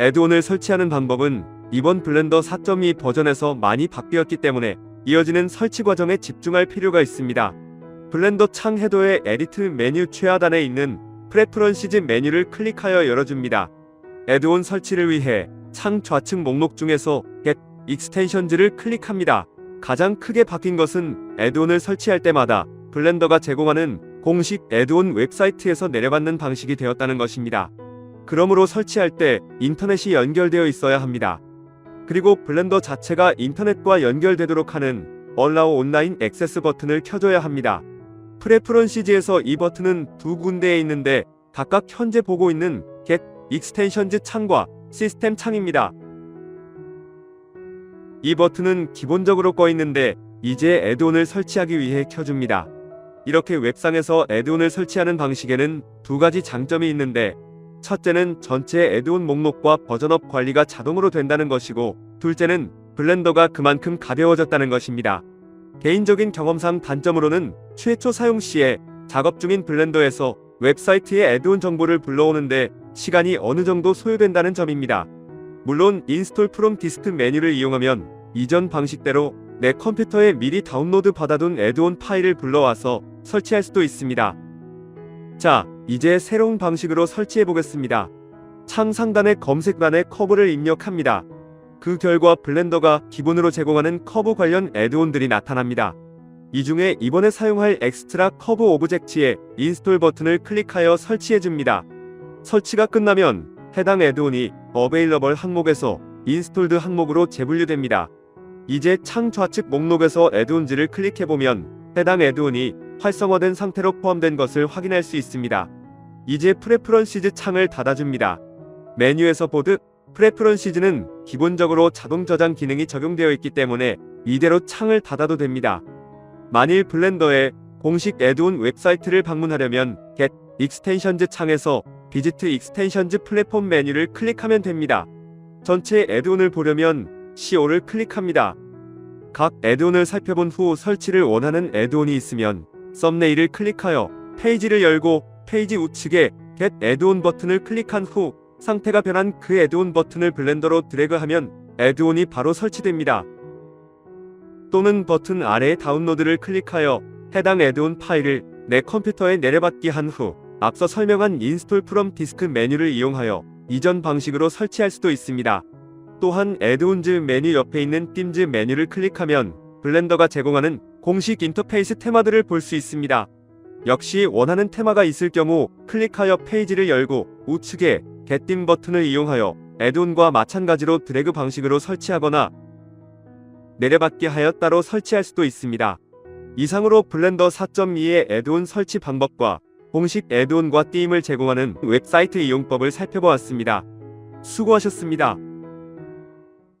애드온을 설치하는 방법은 이번 블렌더 4.2 버전에서 많이 바뀌었기 때문에 이어지는 설치 과정에 집중할 필요가 있습니다. 블렌더 창 헤더의 에디트 메뉴 최하단에 있는 프레퍼런시즈 메뉴를 클릭하여 열어줍니다. 애드온 설치를 위해 창 좌측 목록 중에서 Get Extensions를 클릭합니다. 가장 크게 바뀐 것은 애드온을 설치할 때마다 블렌더가 제공하는 공식 애드온 웹사이트에서 내려받는 방식이 되었다는 것입니다. 그러므로 설치할 때 인터넷이 연결되어 있어야 합니다. 그리고 블렌더 자체가 인터넷과 연결되도록 하는 Allow 온라인 액세스 버튼을 켜줘야 합니다. 프레퍼런시즈에서 이 버튼은 두 군데에 있는데 각각 현재 보고 있는 Get Extensions 창과 시스템 창입니다. 이 버튼은 기본적으로 꺼 있는데 이제 애드온을 설치하기 위해 켜줍니다. 이렇게 웹상에서 애드온을 설치하는 방식에는 두 가지 장점이 있는데 첫째는 전체 애드온 목록과 버전업 관리가 자동으로 된다는 것이고 둘째는 블렌더가 그만큼 가벼워졌다는 것입니다. 개인적인 경험상 단점으로는 최초 사용 시에 작업 중인 블렌더에서 웹사이트에 애드온 정보를 불러오는데 시간이 어느 정도 소요된다는 점입니다. 물론 인스톨 프롬 디스크 메뉴를 이용하면 이전 방식대로 내 컴퓨터에 미리 다운로드 받아둔 애드온 파일을 불러와서 설치할 수도 있습니다. 자, 이제 새로운 방식으로 설치해 보겠습니다. 창 상단의 검색란에 커브를 입력합니다. 그 결과 블렌더가 기본으로 제공하는 커브 관련 애드온들이 나타납니다. 이 중에 이번에 사용할 엑스트라 커브 오브젝트의 인스톨 버튼을 클릭하여 설치해 줍니다. 설치가 끝나면 해당 애드온이 어베일러벌 항목에서 인스톨드 항목으로 재분류됩니다. 이제 창 좌측 목록에서 애드온즈를 클릭해보면 해당 애드온이 활성화된 상태로 포함된 것을 확인할 수 있습니다. 이제 프레퍼런시즈 창을 닫아줍니다. 메뉴에서 보듯 프레퍼런시즈는 기본적으로 자동 저장 기능이 적용되어 있기 때문에 이대로 창을 닫아도 됩니다. 만일 블렌더의 공식 애드온 웹사이트를 방문하려면 Get Extensions 창에서 비지트 익스텐션즈 플랫폼 메뉴를 클릭하면 됩니다. 전체 애드온을 보려면 CO를 클릭합니다. 각 애드온을 살펴본 후 설치를 원하는 애드온이 있으면 썸네일을 클릭하여 페이지를 열고 페이지 우측에 Get 애드온 버튼을 클릭한 후 상태가 변한 그 애드온 버튼을 블렌더로 드래그하면 애드온이 바로 설치됩니다. 또는 버튼 아래의 다운로드를 클릭하여 해당 애드온 파일을 내 컴퓨터에 내려받기 한 후 앞서 설명한 인스톨 프롬 디스크 메뉴를 이용하여 이전 방식으로 설치할 수도 있습니다. 또한 애드온즈 메뉴 옆에 있는 띠즈 메뉴를 클릭하면 블렌더가 제공하는 공식 인터페이스 테마들을 볼 수 있습니다. 역시 원하는 테마가 있을 경우 클릭하여 페이지를 열고 우측에 gettim 버튼을 이용하여 애드온과 마찬가지로 드래그 방식으로 설치하거나 내려받기 하여 따로 설치할 수도 있습니다. 이상으로 블렌더 4.2의 애드온 설치 방법과 공식 애드온과 띠임을 제공하는 웹사이트 이용법을 살펴보았습니다. 수고하셨습니다.